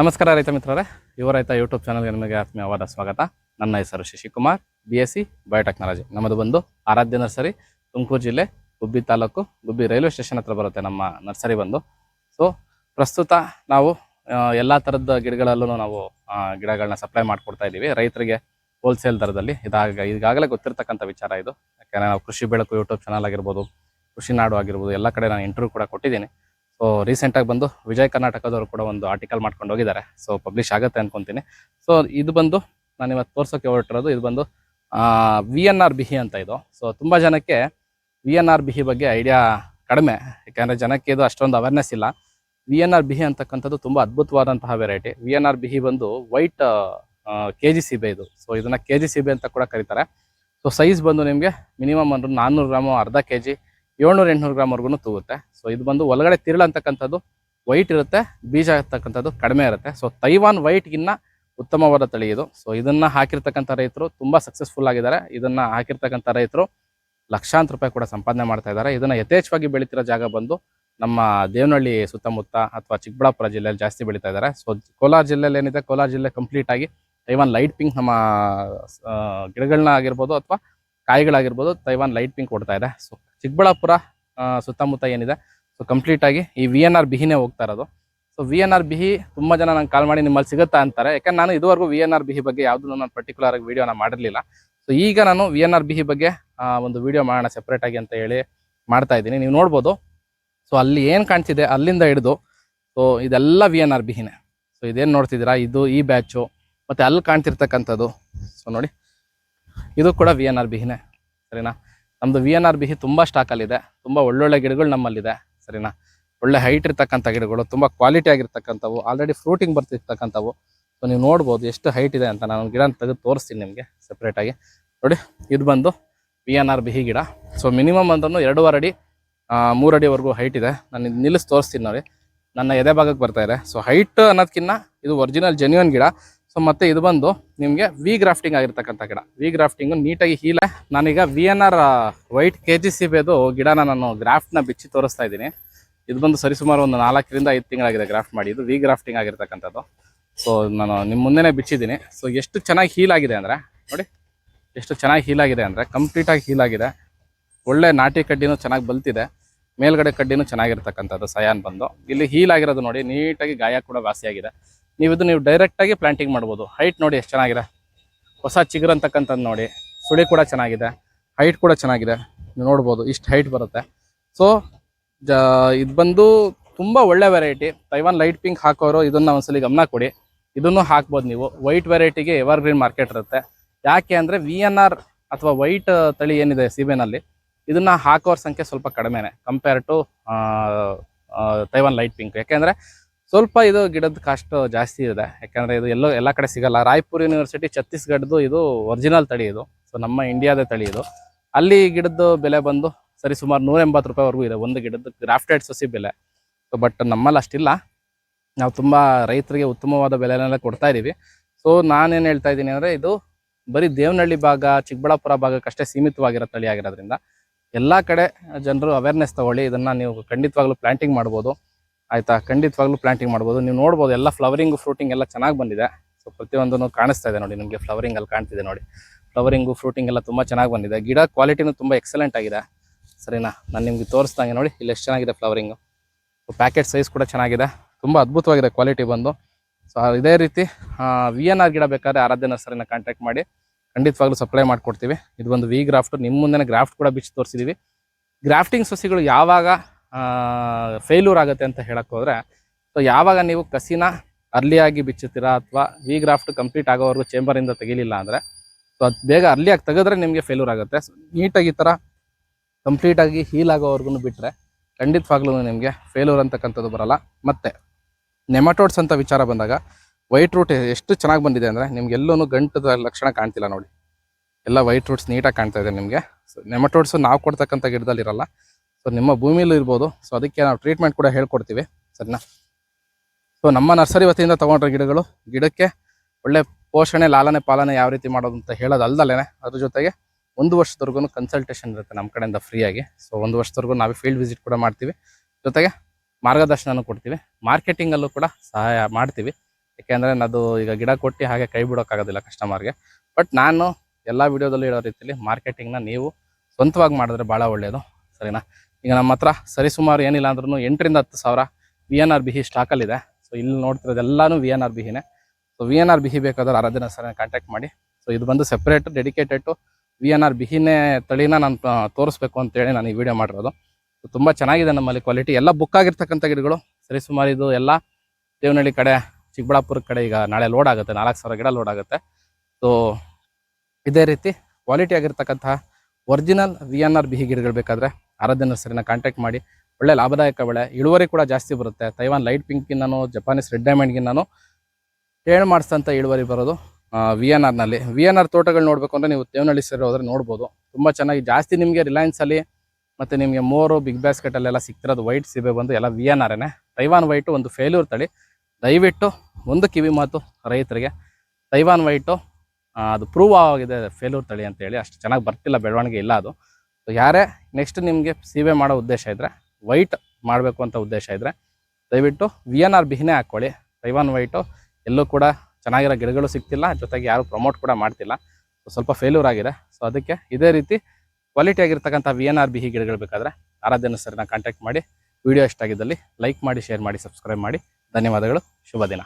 ನಮಸ್ಕಾರ ರೈತ ಮಿತ್ರರೇ. ಯುವ ರೈತ ಯೂಟ್ಯೂಬ್ ಚಾನಲ್ಗೆ ನಿಮಗೆ ಆತ್ಮೀಯವಾದ ಸ್ವಾಗತ. ನನ್ನ ಹೆಸರು Shashikumar B S C biotechnology ನಮ್ಮದು ಬಂದು ಆರಾಧ್ಯ ನರ್ಸರಿ, ತುಮಕೂರು ಜಿಲ್ಲೆ ಗುಬ್ಬಿ ತಾಲೂಕು ಗುಬ್ಬಿ ರೈಲ್ವೆ ಸ್ಟೇಷನ್ ಹತ್ರ ಬರುತ್ತೆ ನಮ್ಮ ನರ್ಸರಿ ಬಂದು. ಸೊ ಪ್ರಸ್ತುತ ನಾವು ಎಲ್ಲ ಥರದ ಗಿಡಗಳಲ್ಲೂ ನಾವು ಗಿಡಗಳನ್ನ ಸಪ್ಲೈ ಮಾಡಿಕೊಡ್ತಾ ಇದ್ದೀವಿ. ರೈತರಿಗೆ ಹೋಲ್ಸೇಲ್ ದರದಲ್ಲಿ. ಇದಾಗ, ಈಗಾಗಲೇ ಗೊತ್ತಿರತಕ್ಕಂಥ ವಿಚಾರ ಇದು. ಯಾಕೆಂದರೆ ನಾವು ಕೃಷಿ ಬೆಳಕು ಯೂಟ್ಯೂಬ್ ಚಾನಲ್ ಆಗಿರ್ಬೋದು, ಕೃಷಿ ನಾಡು ಆಗಿರ್ಬೋದು, ಎಲ್ಲ ಕಡೆ ನಾನು ಇಂಟರ್ವ್ಯೂ ಕೂಡ ಕೊಟ್ಟಿದ್ದೀನಿ. ಸೊ ರೀಸೆಂಟಾಗಿ ಬಂದು ವಿಜಯ ಕರ್ನಾಟಕದವರು ಕೂಡ ಒಂದು ಆರ್ಟಿಕಲ್ ಮಾಡ್ಕೊಂಡು ಹೋಗಿದ್ದಾರೆ. ಸೊ ಪಬ್ಲಿಷ್ ಆಗುತ್ತೆ ಅನ್ಕೊಂತೀನಿ. ಸೊ ಇದು ಬಂದು ನಾನು ಇವತ್ತು ತೋರ್ಸೋಕೆ ಹೊರಟಿರೋದು, ಇದು ಬಂದು ವಿ ಎನ್ ಆರ್ ಬಿಹಿ ಅಂತ ಇದು. ಸೊ ತುಂಬ ಜನಕ್ಕೆ ವಿ ಎನ್ ಆರ್ ಬಿಹಿ ಬಗ್ಗೆ ಐಡಿಯಾ ಕಡಿಮೆ. ಯಾಕೆಂದರೆ ಜನಕ್ಕೆ ಇದು ಅಷ್ಟೊಂದು ಅವೇರ್ನೆಸ್ ಇಲ್ಲ. ವಿ ಎನ್ ಆರ್ ಬಿಹಿ ಅಂತಕ್ಕಂಥದ್ದು ತುಂಬ ಅದ್ಭುತವಾದಂತಹ ವೆರೈಟಿ ವಿ ಎನ್ ಆರ್ ಬಿಹಿ ಬಂದು ವೈಟ್ ಕೆ ಜಿ ಸಿಬೆ ಇದು. ಸೊ ಇದನ್ನು ಕೆ ಜಿ ಸಿಬೆ ಅಂತ ಕೂಡ ಕರೀತಾರೆ. ಸೊ ಸೈಜ್ ಬಂದು ನಿಮಗೆ ಮಿನಿಮಮ್ ಒಂದು ನಾನ್ನೂರು ಗ್ರಾಮು ಅರ್ಧ ಕೆ ಜಿ ಏಳ್ನೂರು ಎಂಟ್ನೂರು ಗ್ರಾಮ್ವರೆಗೂ ತೂಗುತ್ತೆ. ಸೊ ಇದು ಬಂದು ಒಳಗಡೆ ತಿರುಳು ಅಂತಕ್ಕಂಥದ್ದು ವೈಟ್ ಇರುತ್ತೆ, ಬೀಜ ಇರ್ತಕ್ಕಂಥದ್ದು ಕಡಿಮೆ ಇರುತ್ತೆ. ಸೊ ತೈವಾನ್ ವೈಟ್ಗಿನ್ನ ಉತ್ತಮವಾದ ತಳಿ ಇದು. ಸೊ ಇದನ್ನ ಹಾಕಿರ್ತಕ್ಕಂಥ ರೈತರು ತುಂಬಾ ಸಕ್ಸಸ್ಫುಲ್ ಆಗಿದ್ದಾರೆ. ಇದನ್ನ ಹಾಕಿರ್ತಕ್ಕಂಥ ರೈತರು ಲಕ್ಷಾಂತರ ರೂಪಾಯಿ ಕೂಡ ಸಂಪಾದನೆ ಮಾಡ್ತಾ ಇದ್ದಾರೆ. ಇದನ್ನ ಯಥೇಚ್ಛವಾಗಿ ಬೆಳೀತಿರೋ ಜಾಗ ಬಂದು ನಮ್ಮ ದೇವನಹಳ್ಳಿ ಸುತ್ತಮುತ್ತ ಅಥವಾ ಚಿಕ್ಕಬಳ್ಳಾಪುರ ಜಿಲ್ಲೆಯಲ್ಲಿ ಜಾಸ್ತಿ ಬೆಳೀತಾ ಇದ್ದಾರೆ. ಸೊ ಕೋಲಾರ ಜಿಲ್ಲೆಯಲ್ಲಿ ಏನಿದೆ? ಕೋಲಾರ ಜಿಲ್ಲೆ ಕಂಪ್ಲೀಟ್ ಆಗಿ ತೈವಾನ್ ಲೈಟ್ ಪಿಂಕ್ ನಮ್ಮ ಗಿಡಗಳನ್ನ ಆಗಿರ್ಬೋದು ಅಥವಾ ಕಾಯಿಗಳಾಗಿರ್ಬೋದು ತೈವಾನ್ ಲೈಟ್ ಪಿಂಕ್ ಕೊಡ್ತಾ ಇದೆ. ಸೊ ಚಿಕ್ಕಬಳ್ಳಾಪುರ ಸುತ್ತಮುತ್ತ ಏನಿದೆ. ಸೊ ಕಂಪ್ಲೀಟ್ ಆಗಿ ಈ ವಿ ಎನ್ ಆರ್ ಬಿಹಿನೇ ಹೋಗ್ತಾ ಇರೋದು. ಸೊ ವಿ ಎನ್ ಆರ್ ಬಿಹಿ ತುಂಬ ಜನ ನಂಗೆ ಕಾಲ್ ಮಾಡಿ ನಿಮ್ಮಲ್ಲಿ ಸಿಗುತ್ತಾ ಅಂತಾರೆ. ಯಾಕಂದ್ರೆ ನಾನು ಇದುವರೆಗೂ ವಿ ಎನ್ ಆರ್ ಬಿಹಿ ಬಗ್ಗೆ ಯಾವುದೂ ನಾನು ಪರ್ಟಿಕ್ಯುಲರ್ ಆಗಿ ವೀಡಿಯೋನ ಮಾಡಿರಲಿಲ್ಲ. ಸೊ ಈಗ ನಾನು ವಿ ಎನ್ ಆರ್ ಬಿಹಿ ಬಗ್ಗೆ ಒಂದು ವೀಡಿಯೋ ಮಾಡೋಣ ಸೆಪ್ರೇಟ್ ಆಗಿ ಅಂತ ಹೇಳಿ ಮಾಡ್ತಾ ಇದ್ದೀನಿ. ನೀವು ನೋಡ್ಬೋದು. ಸೊ ಅಲ್ಲಿ ಏನು ಕಾಣ್ತಿದೆ? ಅಲ್ಲಿಂದ ಹಿಡಿದು ಸೊ ಇದೆಲ್ಲ ವಿ ಎನ್ ಆರ್ ಬಿಹಿನೇ. ಸೊ ಇದೇನು ನೋಡ್ತಿದ್ದೀರಾ? ಇದು ಈ ಬ್ಯಾಚು ಮತ್ತು ಅಲ್ಲಿ ಕಾಣ್ತಿರ್ತಕ್ಕಂಥದ್ದು. ಸೊ ನೋಡಿ. ಇದು ಕೂಡ ವಿ ಎನ್ ಆರ್ ಬಿಹಿನೇ. ಸರಿನಾ? ನಮ್ಮದು ವಿ ಎನ್ ಆರ್ ಬಿಹಿ ತುಂಬ ಸ್ಟಾಕಲ್ಲಿದೆ ತುಂಬ ಒಳ್ಳೊಳ್ಳೆ ಗಿಡಗಳು ನಮ್ಮಲ್ಲಿದೆ. ಸರಿನಾ? ಒಳ್ಳೆ ಹೈಟ್ ಇರ್ತಕ್ಕಂಥ ಗಿಡಗಳು, ತುಂಬ ಕ್ವಾಲಿಟಿ ಆಗಿರ್ತಕ್ಕಂಥವು ಆಲ್ರೆಡಿ ಫ್ರೂಟಿಂಗ್ ಬರ್ತಿರ್ತಕ್ಕಂಥವು. ಸೊ ನೀವು ನೋಡ್ಬೋದು ಎಷ್ಟು ಹೈಟ್ ಇದೆ ಅಂತ ನಾನು ಗಿಡ ತೆಗೆದು ತೋರಿಸ್ತೀನಿ ನಿಮಗೆ ಸಪ್ರೇಟಾಗಿ ನೋಡಿ, ಇದು ಬಂದು ವಿ ಎನ್ ಆರ್ ಬಿಹಿ ಗಿಡ. ಸೊ ಮಿನಿಮಮ್ ಅಂದ್ರೂ ಎರಡೂವರೆ ಅಡಿ ಮೂರು ಅಡಿವರೆಗೂ ಹೈಟ್ ಇದೆ. ನಾನು ಇದು ನಿಲ್ಲಿಸಿ ತೋರಿಸ್ತೀನಿ ನೋಡಿ. ನನ್ನ ಎದೆ ಭಾಗಕ್ಕೆ ಬರ್ತಾ ಇದೆ. ಸೊ ಹೈಟ್ ಅನ್ನೋದಕ್ಕಿಂತ ಇದು ಒರಿಜಿನಲ್ ಜೆನ್ಯೂನ್ ಗಿಡ. ಸೊ ಮತ್ತೆ ಇದು ಬಂದು ನಿಮಗೆ ವಿ ಗ್ರಾಫ್ಟಿಂಗ್ ಆಗಿರ್ತಕ್ಕಂಥ ಗಿಡ. ವಿ ಗ್ರಾಫ್ಟಿಂಗು ನೀಟಾಗಿ ಹೀಲ. ನಾನೀಗ V N R white K G C ಬೇದು ಗಿಡನ ನಾನು ಗ್ರಾಫ್ಟ್ನ ಬಿಚ್ಚಿ ತೋರಿಸ್ತಾ ಇದ್ದೀನಿ. ಇದು ಬಂದು ಸರಿಸುಮಾರು ಒಂದು ನಾಲ್ಕರಿಂದ ಐದು ತಿಂಗಳಾಗಿದೆ ಗ್ರಾಫ್ಟ್ ಮಾಡಿ ಇದು ವಿ ಗ್ರಾಫ್ಟಿಂಗ್ ಆಗಿರ್ತಕ್ಕಂಥದ್ದು. ಸೊ ನಾನು ನಿಮ್ಮ ಮುಂದೆನೇ ಬಿಚ್ಚಿದ್ದೀನಿ. ಸೊ ಎಷ್ಟು ಚೆನ್ನಾಗಿ ಹೀಲ್ ಆಗಿದೆ ಅಂದರೆ, ನೋಡಿ, ಎಷ್ಟು ಚೆನ್ನಾಗಿ ಹೀಲ್ ಆಗಿದೆ ಅಂದರೆ ಕಂಪ್ಲೀಟಾಗಿ ಹೀಲ್ ಆಗಿದೆ ಒಳ್ಳೆ ನಾಟಿ ಕಡ್ಡಿನೂ ಚೆನ್ನಾಗಿ ಬಲ್ತಿದೆ. ಮೇಲ್ಗಡೆ ಕಡ್ಡಿನೂ ಚೆನ್ನಾಗಿರ್ತಕ್ಕಂಥದ್ದು ಸಯಾನ್ ಬಂದು. ಇಲ್ಲಿ ಹೀಲ್ ಆಗಿರೋದು ನೋಡಿ, ನೀಟಾಗಿ ಗಾಯ ಕೂಡ ವಾಸಿಯಾಗಿದೆ. ನೀವು ಇದು ನೀವು ಡೈರೆಕ್ಟಾಗಿ ಪ್ಲಾಂಟಿಂಗ್ ಮಾಡ್ಬೋದು. ಹೈಟ್ ನೋಡಿ ಎಷ್ಟು ಚೆನ್ನಾಗಿದೆ. ಹೊಸ ಚಿಗುರು ಅಂತಕ್ಕಂಥದ್ದು ನೋಡಿ. ಸುಳಿ ಕೂಡ ಚೆನ್ನಾಗಿದೆ. ಹೈಟ್ ಕೂಡ ಚೆನ್ನಾಗಿದೆ. ನೀವು ನೋಡ್ಬೋದು ಇಷ್ಟು ಹೈಟ್ ಬರುತ್ತೆ. ಸೊ ಜ, ಇದು ಬಂದು ತುಂಬ ಒಳ್ಳೆ ವೆರೈಟಿ ತೈವಾನ್ ಲೈಟ್ ಪಿಂಕ್ ಹಾಕೋರು ಇದನ್ನು ಒಂದ್ಸಲಿ ಗಮನ ಕೊಡಿ. ಇದನ್ನು ಹಾಕ್ಬೋದು ನೀವು. ವೈಟ್ ವೆರೈಟಿಗೆ ಎವರ್ ಗ್ರೀನ್ ಮಾರ್ಕೆಟ್ ಇರುತ್ತೆ. ಯಾಕೆ ಅಂದರೆ ವಿ ಎನ್ ಆರ್ ಅಥವಾ ವೈಟ್ ತಳಿ ಏನಿದೆ ಸೀಬೆನಲ್ಲಿ, ಇದನ್ನು ಹಾಕೋರ ಸಂಖ್ಯೆ ಸ್ವಲ್ಪ ಕಡಿಮೆನೆ. Compare to Taiwan light pink ಯಾಕೆಂದರೆ ಸ್ವಲ್ಪ ಇದು ಗಿಡದ ಕಾಸ್ಟ್ ಜಾಸ್ತಿ ಇದೆ. ಯಾಕಂದರೆ ಇದು ಎಲ್ಲೋ ಎಲ್ಲ ಕಡೆ ಸಿಗಲ್ಲ. ರಾಯ್ಪುರ್ ಯೂನಿವರ್ಸಿಟಿ ಛತ್ತೀಸ್ಗಢದ್ದು ಇದು ಒರಿಜಿನಲ್ ತಳಿ ಇದು. ಸೊ ನಮ್ಮ ಇಂಡಿಯಾದ ತಳಿ ಇದು. ಅಲ್ಲಿ ಗಿಡದ್ದು ಬೆಲೆ ಬಂದು ಸರಿ ಸುಮಾರು ನೂರ ಎಂಬತ್ತು ರೂಪಾಯಿವರೆಗೂ ಇದೆ. ಒಂದು ಗಿಡದ ಗ್ರಾಫ್ಟೆಡ್ ಸಸಿ ಬೆಲೆ. ಸೊ ಬಟ್ ನಮ್ಮಲ್ಲಿ ಅಷ್ಟಿಲ್ಲ. ನಾವು ತುಂಬ ರೈತರಿಗೆ ಉತ್ತಮವಾದ ಬೆಲೆನೆಲ್ಲ ಕೊಡ್ತಾ ಇದ್ದೀವಿ ಸೊ ನಾನೇನು ಹೇಳ್ತಾ ಇದ್ದೀನಿ ಅಂದರೆ ಇದು ಬರೀ ದೇವನಹಳ್ಳಿ ಭಾಗ, ಚಿಕ್ಕಬಳ್ಳಾಪುರ ಭಾಗಕ್ಕಷ್ಟೇ ಸೀಮಿತವಾಗಿರೋ ತಳಿ ಆಗಿರೋದ್ರಿಂದ ಎಲ್ಲ ಕಡೆ ಜನರು ಅವೇರ್ನೆಸ್ ತಗೊಳ್ಳಿ. ಇದನ್ನು ನೀವು ಖಂಡಿತವಾಗ್ಲೂ ಪ್ಲಾಂಟಿಂಗ್ ಮಾಡ್ಬೋದು. ಆಯಿತಾ? ಖಂಡಿತವಾಗ್ಲೂ ಪ್ಲಾಂಟಿಂಗ್ ಮಾಡ್ಬೋದು. ನೀವು ನೋಡ್ಬೋದು, ಎಲ್ಲ ಫ್ಲವರಿಂಗ್ ಫ್ರೂಟಿಂಗ್ ಎಲ್ಲ ಚೆನ್ನಾಗಿ ಬಂದಿದೆ. ಸೊ ಪ್ರತಿಯೊಂದನ್ನು ಕಾಣಿಸ್ತಾ ಇದೆ ನೋಡಿ, ನಿಮಗೆ ಫ್ಲವರಿಂಗ್ ಅಲ್ಲಿ ಕಾಣ್ತಿದೆ ನೋಡಿ. ಫ್ಲವರಿಂಗು ಫ್ರೂಟಿಂಗ್ ಎಲ್ಲ ತುಂಬ ಚೆನ್ನಾಗಿ ಬಂದಿದೆ. ಗಿಡ ಕ್ವಾಲಿಟಿನೂ ತುಂಬ ಎಕ್ಸಲೆಂಟ್ ಆಗಿದೆ. ಸರಿನಾ? ನಾನು ನಿಮಗೆ ತೋರಿಸ್ದಂಗೆ ನೋಡಿ, ಇಲ್ಲಿ ಎಷ್ಟು ಚೆನ್ನಾಗಿದೆ ಫ್ಲವರಿಂಗು ಪ್ಯಾಕೆಟ್ ಸೈಜ್ ಕೂಡ ಚೆನ್ನಾಗಿದೆ. ತುಂಬ ಅದ್ಭುತವಾಗಿದೆ ಕ್ವಾಲಿಟಿ ಬಂದು. ಸೊ ಇದೇ ರೀತಿ ವಿ ಎನ್ ಆರ್ ಗಿಡ ಬೇಕಾದ್ರೆ ಆರಾಧ್ಯ ನರ್ಸರಿನ ಕಾಂಟ್ಯಾಕ್ಟ್ ಮಾಡಿ, ಖಂಡಿತವಾಗ್ಲೂ ಸಪ್ಲೈ ಮಾಡಿಕೊಡ್ತೀವಿ. ಇದು ಒಂದು ವಿ ಗ್ರಾಫ್ಟು ನಿಮ್ಮ ಮುಂದೆ ಗ್ರಾಫ್ಟ್ ಕೂಡ ಬಿಚ್ಚಿ ತೋರಿಸಿದ್ದೀವಿ ಗ್ರಾಫ್ಟಿಂಗ್ ಸಸಿಗಳು ಯಾವಾಗ ಫೇಲ್ಯೂರ್ ಆಗುತ್ತೆ ಅಂತ ಹೇಳಕ್ ಹೋದ್ರೆ ಸೊ ಯಾವಾಗ ನೀವು ಕಸಿನ ಅರ್ಲಿಯಾಗಿ ಬಿಚ್ಚುತ್ತೀರಾ ಅಥವಾ ವಿ ಗ್ರಾಫ್ಟ್ ಕಂಪ್ಲೀಟ್ ಆಗೋವರೆಗೂ ಚೇಂಬರಿಂದ ತೆಗಿಲಿಲ್ಲ ಅಂದರೆ ಸೊ ಅದು ಬೇಗ ಅರ್ಲಿಯಾಗಿ ತೆಗೆದ್ರೆ ನಿಮಗೆ ಫೇಲ್ಯೂರ್ ಆಗುತ್ತೆ. ನೀಟಾಗಿ ಈ ಥರ ಕಂಪ್ಲೀಟಾಗಿ ಹೀಲ್ ಆಗೋವರೆಗೂ ಬಿಟ್ಟರೆ ಖಂಡಿತವಾಗ್ಲೂ ನಿಮಗೆ ಫೇಲ್ಯೂರ್ ಅಂತಕ್ಕಂಥದ್ದು ಬರಲ್ಲ. ಮತ್ತೆ ನೆಮಟೋಡ್ಸ್ ಅಂತ ವಿಚಾರ ಬಂದಾಗ ವೈಟ್ ರೂಟ್ ಎಷ್ಟು ಚೆನ್ನಾಗಿ ಬಂದಿದೆ ಅಂದರೆ ನಿಮ್ಗೆಲ್ಲೂ ಗಂಟದ ಲಕ್ಷಣ ಕಾಣ್ತಿಲ್ಲ ನೋಡಿ. ಎಲ್ಲ ವೈಟ್ ರೂಟ್ಸ್ ನೀಟಾಗಿ ಕಾಣ್ತಾ ಇದೆ ನಿಮಗೆ. ಸೊ ನೆಮಟೋಡ್ಸು ನಾವು ಕೊಡ್ತಕ್ಕಂಥ ಗಿಡದಲ್ಲಿ ಇರಲ್ಲ ಸೊ ನಿಮ್ಮ ಭೂಮಿಲೂ ಇರ್ಬೋದು. ಸೊ ಅದಕ್ಕೆ ನಾವು ಟ್ರೀಟ್ಮೆಂಟ್ ಕೂಡ ಹೇಳ್ಕೊಡ್ತೀವಿ. ಸರಿನಾ? ಸೊ ನಮ್ಮ ನರ್ಸರಿ ವತಿಯಿಂದ ತೊಗೊಂಡ್ರೆ ಗಿಡಗಳು, ಗಿಡಕ್ಕೆ ಒಳ್ಳೆ ಪೋಷಣೆ, ಲಾಲನೆ, ಪಾಲನೆ ಯಾವ ರೀತಿ ಮಾಡೋದು ಅಂತ ಹೇಳೋದು ಹೇಳೋದಲ್ದಲೇ ಅದ್ರ ಜೊತೆಗೆ ಒಂದು ವರ್ಷದವರೆಗೂ ಕನ್ಸಲ್ಟೇಷನ್ ಇರುತ್ತೆ ನಮ್ಮ ಕಡೆಯಿಂದ ಫ್ರೀಯಾಗಿ ಸೊ ಒಂದು ವರ್ಷದವರೆಗೂ ನಾವೇ ಫೀಲ್ಡ್ ವಿಸಿಟ್ ಕೂಡ ಮಾಡ್ತೀವಿ. ಜೊತೆಗೆ ಮಾರ್ಗದರ್ಶನನೂ ಕೊಡ್ತೀವಿ. ಮಾರ್ಕೆಟಿಂಗಲ್ಲೂ ಕೂಡ ಸಹಾಯ ಮಾಡ್ತೀವಿ. ಯಾಕೆಂದರೆ ಅದು ಈಗ ಗಿಡ ಕೊಟ್ಟು ಹಾಗೆ ಕೈ ಬಿಡೋಕ್ಕಾಗೋದಿಲ್ಲ ಕಸ್ಟಮರ್ಗೆ ಬಟ್ ನಾನು ಎಲ್ಲ ವಿಡಿಯೋದಲ್ಲೂ ಹೇಳೋ ರೀತಿಯಲ್ಲಿ ಮಾರ್ಕೆಟಿಂಗ್ನ ನೀವು ಸ್ವಂತವಾಗಿ ಮಾಡಿದ್ರೆ ಭಾಳ ಒಳ್ಳೆಯದು ಸರಿನಾ? ಈಗ ನಮ್ಮ ಹತ್ರ ಸರಿಸುಮಾರು ಏನಿಲ್ಲ ಅಂದ್ರೂ ಎಂಟರಿಂದ ಹತ್ತು ಸಾವಿರ ವಿ ಎನ್ ಆರ್ ಬಿಹಿ ಸ್ಟಾಕಲ್ಲಿದೆ ಸೊ ಇಲ್ಲಿ ನೋಡ್ತಿರೋದೆಲ್ಲಾನು ವಿ ಎನ್ ಆರ್ ಬಿಹಿನೇ ಸೊ ವಿ ಎನ್ ಆರ್ ಬಿಹಿ ಬೇಕಾದ್ರೆ ಆರಾಧನಾ ಸರ್ನ ಕಾಂಟ್ಯಾಕ್ಟ್ ಮಾಡಿ. ಸೊ ಇದು ಬಂದು separate dedicated V N R ಬಿಹಿನೇ ತಳಿನ ನಾನು ತೋರಿಸ್ಬೇಕು ಅಂತೇಳಿ ನಾನು ಈ ವಿಡಿಯೋ ಮಾಡಿರೋದು. ಸೊ ತುಂಬ ಚೆನ್ನಾಗಿದೆ ನಮ್ಮಲ್ಲಿ ಕ್ವಾಲಿಟಿ ಎಲ್ಲ ಬುಕ್ ಆಗಿರ್ತಕ್ಕಂಥ ಗಿಡಗಳು. ಸರಿಸುಮಾರು ಇದು ಎಲ್ಲ ದೇವನಹಳ್ಳಿ ಕಡೆ, ಚಿಕ್ಕಬಳ್ಳಾಪುರ ಕಡೆ ಈಗ ನಾಳೆ ಲೋಡ್ ಆಗುತ್ತೆ. ನಾಲ್ಕು ಸಾವಿರ ಗಿಡ ಲೋಡ್ ಆಗುತ್ತೆ. ಸೊ ಇದೇ ರೀತಿ ಕ್ವಾಲಿಟಿ ಆಗಿರ್ತಕ್ಕಂತಹ ಒರಿಜಿನಲ್ ವಿ ಎನ್ ಆರ್ ಬಿಹಿ ಗಿಡಗಳು ಬೇಕಾದರೆ ಆರಾಧ್ಯ ನರ್ಸರಿನ ಕಾಂಟ್ಯಾಕ್ಟ್ ಮಾಡಿ, ಒಳ್ಳೆ ಲಾಭದಾಯಕ ಬೆಳೆ. ಇಳುವರಿ ಕೂಡ ಜಾಸ್ತಿ ಬರುತ್ತೆ. ತೈವಾನ್ ಲೈಟ್ ಪಿಂಕ್ಗಿನ್ನೂ ಜಪಾನೀಸ್ ರೆಡ್ ಡೈಮಂಡ್ಗಿನ್ನೂ ಟೇಣ್ ಮಾಡಿಸ್ತಂಥ ಇಳುವರಿ ಬರೋದು ವಿ ಎನ್ ಆರ್ನಲ್ಲಿ ವಿ ಎನ್ ಆರ್ ತೋಟಗಳು ನೋಡಬೇಕು ಅಂದರೆ ನೀವು ತೇವನಳ್ಳಿ ಸರಿ ಹೋದರೆ ನೋಡ್ಬೋದು. ತುಂಬ ಚೆನ್ನಾಗಿ ಜಾಸ್ತಿ ನಿಮಗೆ ರಿಲಯನ್ಸಲ್ಲಿ ಮತ್ತು ನಿಮಗೆ ಮೋರು ಬಿಗ್ ಬ್ಯಾಸ್ಕೆಟಲ್ಲೆಲ್ಲ ಸಿಗ್ತಿರೋದು ವೈಟ್ ಸಿಬೆ ಬಂದು ಎಲ್ಲ ವಿ ಎನ್ ಆರೇನೆ ತೈವಾನ್ ವೈಟು ಒಂದು ಫೇಲ್ಯೂರ್ ತಳಿ. ದಯವಿಟ್ಟು ಒಂದು ಕಿವಿ ಮಾತು ರೈತರಿಗೆ. ತೈವಾನ್ ವೈಟು ಅದು ಪ್ರೂವ್ ಆಗಿದೆ ಫೇಲ್ಯೂರ್ ತಳಿ ಅಂತೇಳಿ. ಅಷ್ಟು ಚೆನ್ನಾಗಿ ಬರ್ತಿಲ್ಲ, ಬೆಳವಣಿಗೆ ಇಲ್ಲ ಅದು. ಸೊ ಯಾರೇ ನೆಕ್ಸ್ಟ್ ನಿಮಗೆ ಸೇವೆ ಮಾಡೋ ಉದ್ದೇಶ ಇದ್ದರೆ ವೈಟ್ ಮಾಡಬೇಕು ಅಂತ ಉದ್ದೇಶ ಇದ್ದರೆ ದಯವಿಟ್ಟು ವಿ ಎನ್ ಆರ್ ಬಿಹಿನೇ ಹಾಕ್ಕೊಳ್ಳಿ. ತೈವಾನ್ ವೈಟು ಎಲ್ಲೂ ಕೂಡ ಚೆನ್ನಾಗಿರೋ ಗಿಡಗಳು ಸಿಗ್ತಿಲ್ಲ, ಜೊತೆಗೆ ಯಾರು ಪ್ರಮೋಟ್ ಕೂಡ ಮಾಡ್ತಿಲ್ಲ. ಸೊ ಸ್ವಲ್ಪ ಫೇಲ್ಯೂರ್ ಆಗಿದೆ. ಸೊ ಅದಕ್ಕೆ ಇದೇ ರೀತಿ ಕ್ವಾಲಿಟಿ ಆಗಿರ್ತಕ್ಕಂಥ ವಿ ಎನ್ ಆರ್ ಬಿಹಿ ಗಿಡಗಳು ಬೇಕಾದರೆ ಆರಾಧ್ಯನ ಸರ್ನ ಕಾಂಟ್ಯಾಕ್ಟ್ ಮಾಡಿ. ವಿಡಿಯೋ ಇಷ್ಟ ಆಗಿದ್ದಲ್ಲಿ ಲೈಕ್ ಮಾಡಿ ಶೇರ್ ಮಾಡಿ ಸಬ್ಸ್ಕ್ರೈಬ್ ಮಾಡಿ. ಧನ್ಯವಾದಗಳು. ಶುಭ ದಿನ.